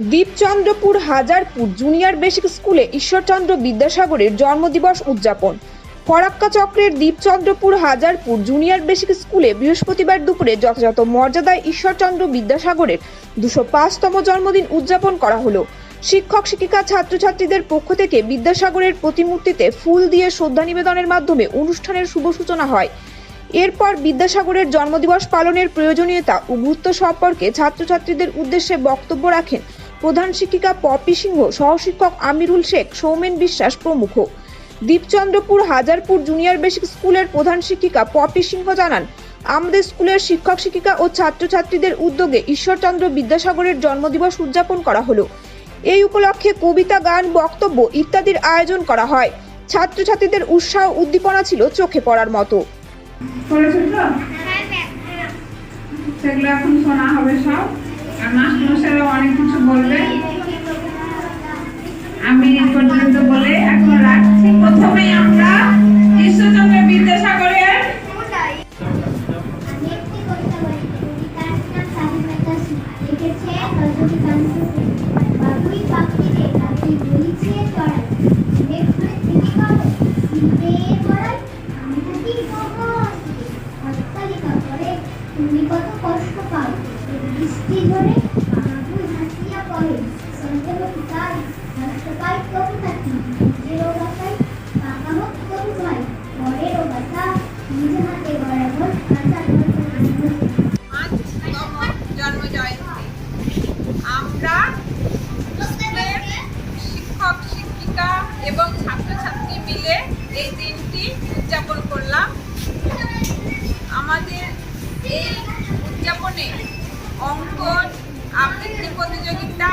দীপচন্দ্রপুর Hazarpur junior basic স্কুলে ঈশ্বরচন্দ্র বিদ্যাসাগরের জন্মদিবস উদযাপন। ফরাক্কা চক্রের দীপচন্দ্রপুর হাজারপুর জুনিয়র বেসিক স্কুলে বৃহস্পতিবার দুপুরে যথাযথ মর্যাদায় ঈশ্বরচন্দ্র বিদ্যাসাগরের দুশো পাঁচতম জন্মদিন উদযাপন করা হলো। শিক্ষক, শিক্ষিকা, ছাত্রছাত্রীদের পক্ষ থেকে বিদ্যাসাগরের প্রতিমূর্তিতে ফুল দিয়ে শ্রদ্ধা নিবেদনের মাধ্যমে অনুষ্ঠানের শুভ সূচনা হয়। এরপর বিদ্যাসাগরের জন্মদিবস পালনের প্রয়োজনীয়তা ও গুরুত্ব সম্পর্কে ছাত্রছাত্রীদের উদ্দেশ্যে বক্তব্য রাখেন প্রধান শিক্ষিকা পপি সিংহ সহশিক্ষক আমিরুল শেখ সৌমেন বিশ্বাস প্রমুখ। দীপচন্দ্রপুর হাজারপুর জুনিয়র বেসিক স্কুলের প্রধান শিক্ষিকা পপি সিংহ জানান আমাদের স্কুলের শিক্ষক শিক্ষিকা ও ছাত্রছাত্রীদের উদ্যোগে ঈশ্বরচন্দ্র বিদ্যাসাগরের জন্মদিবস উদযাপন করা হলো। এই উপলক্ষে কবিতা গান বক্তব্য ইত্যাদির আয়োজন করা হয়। ছাত্রছাত্রীদের উৎসাহ উদ্দীপনা ছিল চোখে পড়ার মতো। করেছ তো? সেগুলো এখন শোনা হবে সব। আর মাস্টারমশাইরা অনেক কিছু বলবে। আমি পর্যন্ত বলে এখন রাখছি। প্রথমেই আমরা ঈশ্বরচন্দ্র বিদ্যাসাগরের কষ্ট পাও বৃষ্টি ধরে বাবুই হাসিয়া পড়ে। সন্দেহটি তাই কষ্ট পাই তবু থাকি নিজেরও বাসাই পাকা হোক তবু ভাই পরেরও বাসা নিজ হাতে আমরা স্কুলের শিক্ষক, শিক্ষিকা এবং ছাত্রছাত্রী মিলে এই দিনটি উদযাপন করলাম। আমাদের এই উদযাপনে অঙ্কন আবৃত্তি প্রতিযোগিতা